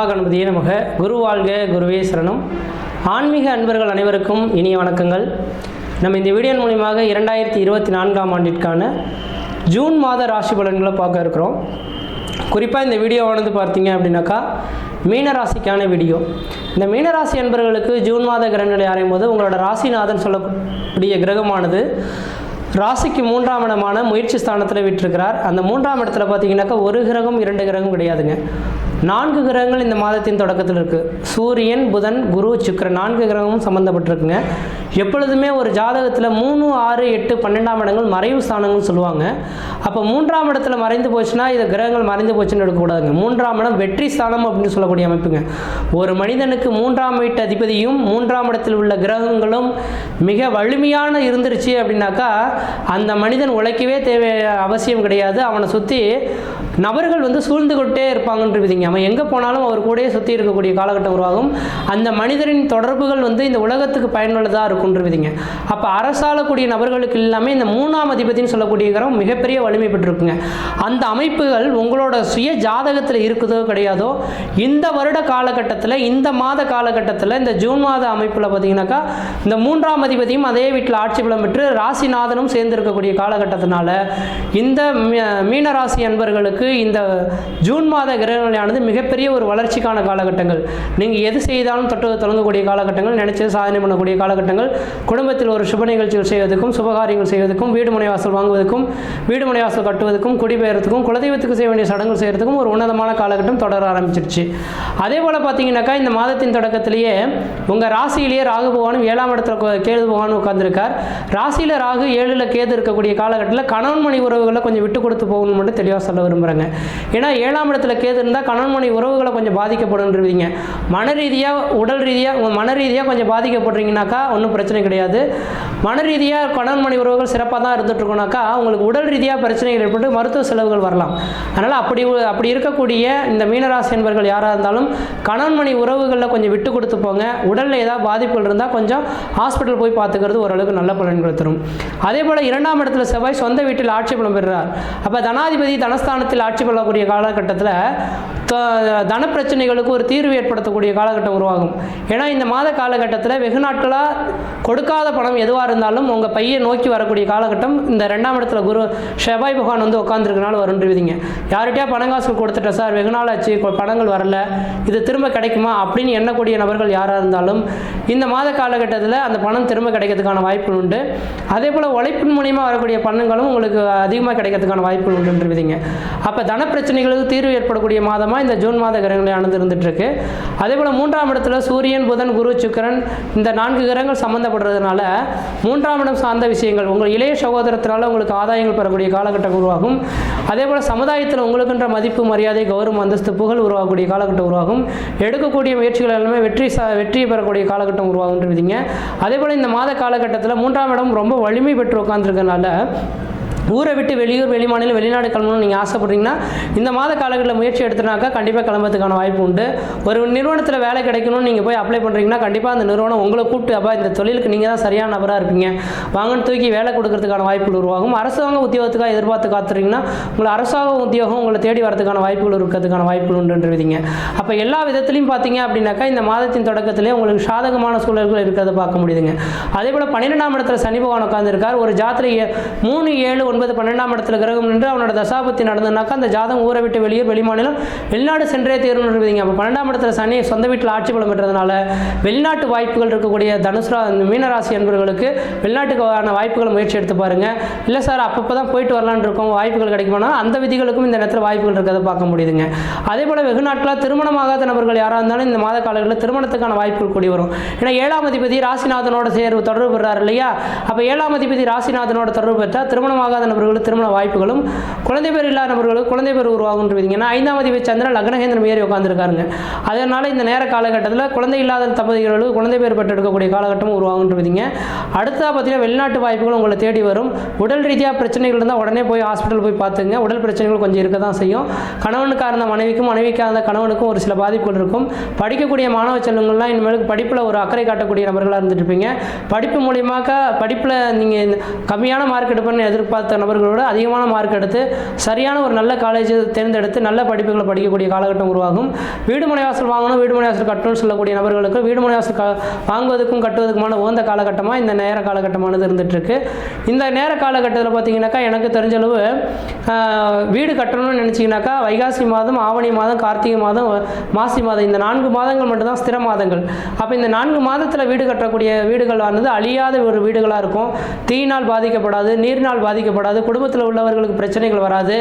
மகாகணபதியே நமக. குரு வாழ்க குருவே சரணம். ஆன்மீக அன்பர்கள் அனைவருக்கும் இனிய வணக்கங்கள். நம்ம இந்த வீடியோ மூலியமாக இரண்டாயிரத்தி இருபத்தி நான்காம் ஆண்டிற்கான ஜூன் மாத ராசி பலன்களை பார்க்க இருக்கிறோம். குறிப்பாக இந்த வீடியோவானது பார்த்தீங்க அப்படின்னாக்கா மீனராசிக்கான வீடியோ. இந்த மீனராசி அன்பர்களுக்கு ஜூன் மாத கிரகநிலை அறையும் போது உங்களோட ராசிநாதன் சொல்லக்கூடிய கிரகமானது ராசிக்கு மூன்றாம் இடமான முயற்சி ஸ்தானத்தில் விட்டிருக்கிறார். அந்த மூன்றாம் இடத்துல பார்த்தீங்கன்னாக்கா ஒரு கிரகம் இரண்டு கிரகம் கிடையாதுங்க. நான்கு கிரகங்கள் இந்த மாதத்தின் தொடக்கத்தில் இருக்குது சூரியன் புதன் குரு சுக்கரன் நான்கு கிரகமும் சம்மந்தப்பட்டிருக்குங்க எப்பொழுதுமே ஒரு ஜாதகத்தில் மூணு ஆறு எட்டு பன்னெண்டாம் இடங்கள் மறைவு ஸ்தானங்கள்னு சொல்லுவாங்க. அப்போ மூன்றாம் இடத்துல மறைந்து போச்சுன்னா இது கிரகங்கள் மறைந்து போச்சுன்னு எடுக்கக்கூடாதுங்க மூன்றாம் இடம் வெற்றி ஸ்தானம் அப்படின்னு சொல்லக்கூடிய அமைப்புங்க. ஒரு மனிதனுக்கு மூன்றாம் வீட்டு அதிபதியும் மூன்றாம் இடத்தில் உள்ள கிரகங்களும் மிக வலிமையான இருந்துருச்சு அப்படின்னாக்கா அந்த மனிதன் உழைக்கவே தேவை அவசியம் கிடையாது. அவனை சுற்றி நபர்கள் வந்து சூழ்ந்து கொண்டே இருப்பாங்கன்றதுங்க நம்ம எங்கே போனாலும் அவர் கூடயே சுற்றி இருக்கக்கூடிய காலகட்டம் உருவாகும். அந்த மனிதரின் தொடர்புகள் வந்து இந்த உலகத்துக்கு பயனுள்ளதாக இருக்குன்றவிதிங்க அப்போ அரசாளக்கூடிய நபர்களுக்கு எல்லாமே இந்த மூணாம் அதிபதினு சொல்லக்கூடிய கிரகம் மிகப்பெரிய வலிமை பெற்றிருக்குங்க. அந்த அமைப்புகள் உங்களோட சுய ஜாதகத்தில் இருக்குதோ கிடையாதோ இந்த வருட காலகட்டத்தில் இந்த மாத காலகட்டத்தில் இந்த ஜூன் மாத அமைப்பில் பார்த்தீங்கன்னாக்கா இந்த மூன்றாம் அதிபதியும் அதே வீட்டில் ஆட்சி பலம் பெற்று ராசிநாதனும் சேர்ந்து இருக்கக்கூடிய காலகட்டத்தினால இந்த மீ- மீன ராசி அன்பர்களுக்கு இந்த ஜூன் மாத கிரகங்களானது கிரகநிலையானது மிகப்பெரிய ஒரு வளர்ச்சிக்கான காலகட்டங்கள். நீங்கள் எது செய்தாலும் தொட்டு தொடங்கக்கூடிய காலகட்டங்கள் நினைச்சது சாதனை பண்ணக்கூடிய காலகட்டங்கள் குடும்பத்தில் ஒரு சுப நிகழ்ச்சிகள் செய்வதற்கும் சுபகாரியங்கள் செய்வதற்கும் வீடு முனைவாசல் வாங்குவதற்கும் வீடு முனைவாசல் கட்டுவதற்கும் குடிபெயர்த்துக்கும் குலதெய்வத்துக்கு செய்ய வேண்டிய சடங்குகள் செய்யறதுக்கும் ஒரு உன்னதமான காலகட்டம் தொடர ஆரம்பிச்சிருச்சு. அதே போல் பார்த்தீங்கன்னாக்கா இந்த மாதத்தின் தொடக்கத்திலேயே உங்கள் ராசியிலேயே ராகு பகவானும் ஏழாம் இடத்துல கேது பகவானும் உட்காந்துருக்கார் ராசியில் ராகு ஏழில் கேது இருக்கக்கூடிய காலகட்டத்தில் கணவன் மணி உறவுகளை கொஞ்சம் விட்டு கொடுத்து போகணும்னு மட்டும் தெளிவாக சொல்ல விரும்புகிறேங்க ஏன்னா ஏழாம் இடத்துல கேது இருந்தால் கணவன் மணி உறவுகளை கொஞ்சம் பாதிக்கப்படுன்றீங்க. மன ரீதியாக உடல் ரீதியாக உங்கள் மன ரீதியாக கொஞ்சம் பாதிக்கப்படுறீங்கனாக்கா ஒன்றும் பிரச்சனை கிடையாது. மன ரீதியாக கணவன் மணி உறவுகள் சிறப்பாக தான் இருந்துட்டு இருக்கோம்னாக்கா உங்களுக்கு உடல் ரீதியாக பிரச்சனைகள் ஏற்பட்டு மருத்துவ செலவுகள் வரலாம். அதனால் அப்படி அப்படி இருக்கக்கூடிய இந்த மீனராசி என்பர்கள் யாராக இருந்தாலும் கணவன் மணி உறவுகளில் கொஞ்சம் விட்டு கொடுத்து போங்க. உடலில் ஏதாவது பாதிப்புகள் இருந்தால் கொஞ்சம் ஹாஸ்பிட்டல் போய் பார்த்துக்கிறது ஓரளவுக்கு நல்ல பலன்களை தரும். அதே போல் இரண்டாம் இடத்துல செவ்வாய் சொந்த வீட்டில் ஆட்சி பலம் பெறுறார். அப்போ தனாதிபதி தனஸ்தானத்தில் ஆட்சி பெறக்கூடிய காலகட்டத்தில் த- தன பிரச்சனைகளுக்கு ஒரு தீர்வு ஏற்படுத்தக்கூடிய காலகட்டம் உருவாகும். ஏன்னா இந்த மாத காலகட்டத்தில் வெகு நாட்களாக கொடுக்காத பணம் எதுவாக இருந்தாலும் உங்கள் பையை நோக்கி வரக்கூடிய காலகட்டம் இந்த ரெண்டாம் இடத்துல குரு செவ்வாய் பகவான் வந்து உட்காந்துருக்கனால வருன்றுவீங்க யார்கிட்டயா பணங்காசு கொடுத்துட்டேன் சார் வெகு நாள் ஆச்சு பணங்கள் வரல இது திரும்ப கிடைக்குமா? அப்படின்னு எண்ணக்கூடிய நபர்கள் யாராக இருந்தாலும் இந்த மாத காலகட்டத்தில் அந்த பணம் திரும்ப கிடைக்கிறதுக்கான வாய்ப்புகள் உண்டு. அதே போல் உழைப்பின் மூலியமாக வரக்கூடிய பணங்களும் உங்களுக்கு அதிகமாக கிடைக்கிறதுக்கான வாய்ப்புகள் உண்டுன்றவிதிங்க அப்போ தன பிரச்சனைகளுக்கு தீர்வு ஏற்படக்கூடிய மாதமாக இந்த ஜூன் மாத கிரகங்களானது அணுந்து இருக்கு அதே போல் மூன்றாம் இடத்துல சூரியன் புதன் குரு சுக்கிரன் இந்த நான்கு கிரகங்கள் சம்மந்தப்படுறதுனால மூன்றாம் இடம் சார்ந்த விஷயங்கள் உங்கள் இளைய சகோதரத்தினால உங்களுக்கு ஆதாயங்கள் பெறக்கூடிய காலகட்டம் உருவாகும். அதே போல் சமுதாயத்தில் உங்களுக்குன்ற மதிப்பு மரியாதை கௌரவம் அந்தஸ்து புகழ் உருவாகக்கூடிய காலகட்டம் உருவாகும். எடுக்கக்கூடிய முயற்சிகள் எல்லாமே வெற்றி ச வெற்றி பெறக்கூடிய காலகட்டம் உருவாகும் அதே போல் இந்த மாத காலகட்டத்தில் மூன்றாம் இடம் ரொம்ப வலிமை பெற்று உட்காந்துருக்கனால ஊரை விட்டு வெளியூர் வெளிமாநிலம் வெளிநாடு கிளம்பணும்னு நீங்கள் ஆசைப்படுறீங்கன்னா இந்த மாத காலகட்டத்தில் முயற்சி எடுத்துனாக்கா கண்டிப்பாக கிளம்புறதுக்கான வாய்ப்பு உண்டு. ஒரு நிறுவனத்தில் வேலை கிடைக்கணும்னு நீங்கள் போய் அப்ளை பண்ணுறீங்கன்னா கண்டிப்பாக அந்த நிறுவனம் உங்களை கூப்பிட்டு அப்போ இந்த தொழிலுக்கு நீங்கள் தான் சரியான நபராக இருப்பீங்க. வாங்கன்னு தூக்கி வேலை கொடுக்கறதுக்கான வாய்ப்புகள் உருவாகும். அரசாங்க உத்தியோகத்துக்காக எதிர்பார்த்து காத்துறீங்கன்னா உங்களை அரசாங்க உத்தியோகம் உங்களை தேடி வரதுக்கான வாய்ப்புகள் இருக்கிறதுக்கான வாய்ப்புகள் உண்டுன்றவிதிங்க. அப்போ எல்லா விதத்துலையும் பார்த்தீங்க அப்படின்னாக்கா இந்த மாதத்தின் தொடக்கத்திலே உங்களுக்கு சாதகமான சூழல்கள் இருக்கிறத பார்க்க முடியுதுங்க. அதே போல் பன்னிரெண்டாம் இடத்துல சனி பகவான் உட்காந்துருக்கார் ஒரு ஜாத்திரை மூணு ஏழு ஒன்று ஒன்பது பன்னெண்டாம் இடத்துல கிரகம் நின்று அவனோட தசாபத்தி நடந்ததுனாக்கா அந்த ஜாதகம் ஊரை விட்டு வெளியூர் வெளிமாநிலம் வெளிநாடு சென்றே தேர்வு அப்போ பன்னெண்டாம் இடத்துல சனி சொந்த வீட்டில் ஆட்சி பலம் பெற்றதுனால வெளிநாட்டு வாய்ப்புகள் இருக்கக்கூடிய தனுசுரா மீனராசி என்பவர்களுக்கு வெளிநாட்டுக்கான வாய்ப்புகளை முயற்சி எடுத்து பாருங்க. இல்லை சார் அப்பப்போ தான் போயிட்டு வரலான்னு இருக்கோம். வாய்ப்புகள் கிடைக்குமானா அந்த விதிகளுக்கும் இந்த நேரத்தில் வாய்ப்புகள் இருக்கிறத பார்க்க முடியுதுங்க. அதே போல் வெகு நாட்களாக திருமணமாகாத நபர்கள் யாராக இருந்தாலும் இந்த மாத காலங்களில் திருமணத்துக்கான வாய்ப்புகள் கூடி வரும். ஏன்னா ஏழாம் அதிபதி ராசிநாதனோட சேர்வு தொடர்பு பெறார் இல்லையா? அப்போ ஏழாம் அதிபதி ராசிநாதனோட தொடர்பு பெற்றால் இல்லாத நபர்களுக்கு திருமண வாய்ப்புகளும் குழந்தை பேர் இல்லாத நபர்களுக்கு குழந்தை பேர் உருவாகும் பார்த்தீங்கன்னா ஐந்தாம் அதிபதி சந்திரன் லக்னகேந்திரம் ஏறி உட்காந்துருக்காருங்க அதனால இந்த நேர காலகட்டத்தில் குழந்தை இல்லாத தம்பதிகளுக்கு குழந்தை பேர் பெற்றெடுக்கக்கூடிய காலகட்டம் காலகட்டம் பார்த்தீங்க அடுத்ததாக பார்த்தீங்கன்னா வெளிநாட்டு வாய்ப்புகள் உங்களை தேடி வரும். உடல் ரீதியாக பிரச்சனைகள் இருந்தால் உடனே போய் ஹாஸ்பிட்டல் போய் பார்த்துங்க. உடல் பிரச்சனைகள் கொஞ்சம் இருக்க தான் செய்யும். கணவனுக்காக இருந்த மனைவிக்கும் மனைவிக்காக இருந்த கணவனுக்கும் ஒரு சில பாதிப்புகள் இருக்கும். படிக்கக்கூடிய மாணவ செல்வங்கள்லாம் இனிமேல் படிப்பில் ஒரு அக்கறை காட்டக்கூடிய நபர்களாக இருந்துட்டு இருப்பீங்க. படிப்பு மூலியமாக படிப்பில் நீங்கள் கம்மியான மார்க் எடுப்பேன்னு எதிர்பார்த்து எதிர்பார்த்த நபர்களோட அதிகமான மார்க் எடுத்து சரியான ஒரு நல்ல காலேஜ் தேர்ந்தெடுத்து நல்ல படிப்புகளை படிக்கக்கூடிய காலகட்டம் உருவாகும். வீடு வாசல் வாங்கணும் வீடு மனை வாசல் கட்டணும்னு சொல்லக்கூடிய நபர்களுக்கு வீடு மனை வாசல் வாங்குவதற்கும் கட்டுவதற்குமான உகந்த காலகட்டமாக இந்த நேர காலகட்டமானது இருந்துகிட்ருக்கு இந்த நேர காலகட்டத்தில் பார்த்தீங்கன்னாக்கா எனக்கு தெரிஞ்ச அளவு வீடு கட்டணும்னு நினச்சிங்கனாக்கா வைகாசி மாதம் ஆவணி மாதம் கார்த்திகை மாதம் மாசி மாதம் இந்த நான்கு மாதங்கள் மட்டும்தான் ஸ்திர மாதங்கள். அப்போ இந்த நான்கு மாதத்தில் வீடு கட்டக்கூடிய வீடுகள் ஆனது அழியாத ஒரு வீடுகளாக இருக்கும். தீயினால் பாதிக்கப்படாது நீரினால் பாதிக்கப்படாது குடும்பத்தில் உள்ளவர்களுக்கு பிரச்சனைகள் வராது.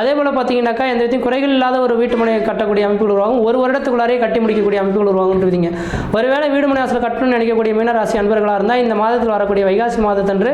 அதே போல் பார்த்தீங்கன்னாக்கா எந்த விதத்தையும் குறைகள் இல்லாத ஒரு வீட்டுமனையை கட்டக்கூடிய அமைப்புகள் உருவாகும். ஒரு வருடத்துக்குள்ளாரே கட்டி முடிக்கக்கூடிய அமைப்புகள் உருவாகுன்றீங்க ஒருவேளை வீடு மனை வாசல் கட்டணும்னு நினைக்கக்கூடிய மீனராசி அன்பர்களாக இருந்தால் இந்த மாதத்தில் வரக்கூடிய வைகாசி மாதத்தன்று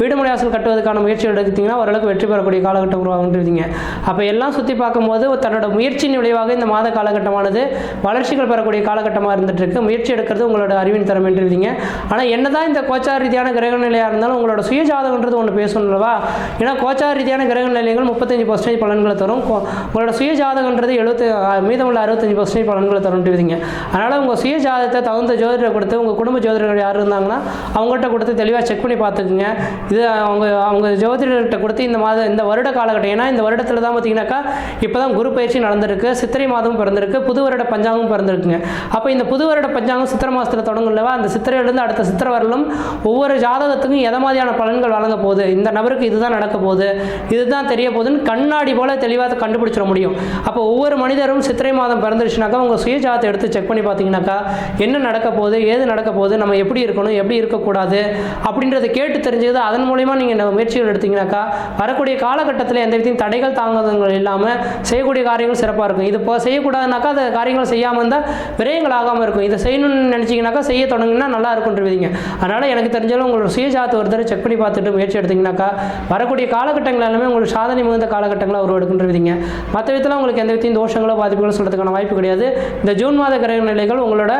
வீடு மனை வாசல் கட்டுவதற்கான முயற்சி எடுத்தீங்கன்னா ஓரளவுக்கு வெற்றி பெறக்கூடிய காலகட்டம் உருவாகுன்றீங்க அப்போ எல்லாம் சுற்றி பார்க்கும்போது தன்னோட முயற்சியின் விளைவாக இந்த மாத காலகட்டமானது வளர்ச்சிகள் பெறக்கூடிய காலகட்டமாக இருந்துட்டு இருக்கு முயற்சி எடுக்கிறது உங்களோட அறிவின் திறமைன்றீங்க ஆனால் என்னதான் இந்த கோச்சார ரீதியான கிரக நிலையாக இருந்தாலும் உங்களோட சுயஜாதகன்றது ஒன்று பேசணும்லவா ஏன்னா கோச்சார ரீதியான கிரக நிலையங்கள் முப்பத்தஞ்சு பர்சன்டேஜ் பலன்களை தரும். உங்களோட சுய ஜாதகன்றது எழுபத்து மீதமுள்ள அறுபத்தஞ்சு பர்சன்டேஜ் பலன்களை தரும்ட்டுவிதிங்க அதனால் உங்கள் சுய ஜாதகத்தை தகுந்த ஜோதிடரை கொடுத்து உங்கள் குடும்ப ஜோதிடர்கள் யார் இருந்தாங்கன்னா அவங்கள்ட்ட கொடுத்து தெளிவாக செக் பண்ணி பார்த்துக்குங்க. இது அவங்க அவங்க ஜோதிடர்கிட்ட கொடுத்து இந்த மாதம் இந்த வருட காலகட்டம் ஏன்னா இந்த வருடத்தில் தான் பார்த்தீங்கன்னாக்கா இப்போ தான் குரு பயிற்சி நடந்திருக்கு சித்திரை மாதமும் பிறந்திருக்கு புது வருட பஞ்சாங்கமும் பிறந்திருக்குங்க. அப்போ இந்த புது வருட பஞ்சாங்கம் சித்திரை மாதத்தில் தொடங்கும்லவா அந்த சித்திரையிலேருந்து அடுத்த சித்திரை வரலும் ஒவ்வொரு ஜாதகத்துக்கும் எதை மாதிரியான பலன்கள் வழங்க போகுது? இந்த நபருக்கு இதுதான் நடக்க போகுது இதுதான் தெரிய போகுதுன்னு கண்ணாடி போல தெளிவாக கண்டுபிடிச்சிட முடியும். அப்போ ஒவ்வொரு மனிதரும் சித்திரை மாதம் பிறந்துருச்சுனாக்கா உங்கள் சுயஜாதத்தை எடுத்து செக் பண்ணி பார்த்தீங்கன்னாக்கா என்ன நடக்க போகுது ஏது நடக்க போகுது நம்ம எப்படி இருக்கணும் எப்படி இருக்கக்கூடாது அப்படின்றத கேட்டு தெரிஞ்சது அதன் மூலயமா நீங்கள் முயற்சிகள் எடுத்தீங்கன்னாக்கா வரக்கூடிய காலகட்டத்தில் எந்த விதத்தையும் தடைகள் தாங்குதங்கள் இல்லாமல் செய்யக்கூடிய காரியங்கள் சிறப்பாக இருக்கும். இது இப்போ செய்யக்கூடாதுனாக்கா அந்த காரியங்கள் செய்யாமல் இருந்தால் விரயங்கள் ஆகாமல் இருக்கும். இதை செய்யணும்னு நினச்சிங்கனாக்கா செய்ய தொடங்குனா நல்லா இருக்குன்றீங்க அதனால் எனக்கு தெரிஞ்சாலும் உங்களோட சுயஜாத்து ஒருத்தர் ஒரு தடவை செக் பண்ணி பார்த்துட்டு முயற்சி எடுத்தீங்கன்னாக்கா வரக்கூடிய காலகட்டங்கள் எல்லாமே உங்களுக்கு சாதனை மிகுந்த காலகட்டங்களாக உருவெடுக்குன்றீங்க மற்ற விதத்தில் உங்களுக்கு எந்த விதத்தையும் தோஷங்களோ பாதிப்புகளோ சொல்கிறதுக்கான வாய்ப்பு கிடையாது. இந்த ஜூன் மாத கிரக நிலைகள் உங்களோட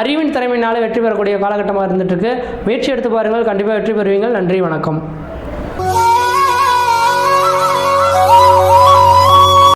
அறிவின் திறமையினால் வெற்றி பெறக்கூடிய காலகட்டமாக இருந்துட்டு இருக்கு முயற்சி எடுத்து பாருங்கள். கண்டிப்பாக வெற்றி பெறுவீங்கள். நன்றி வணக்கம்.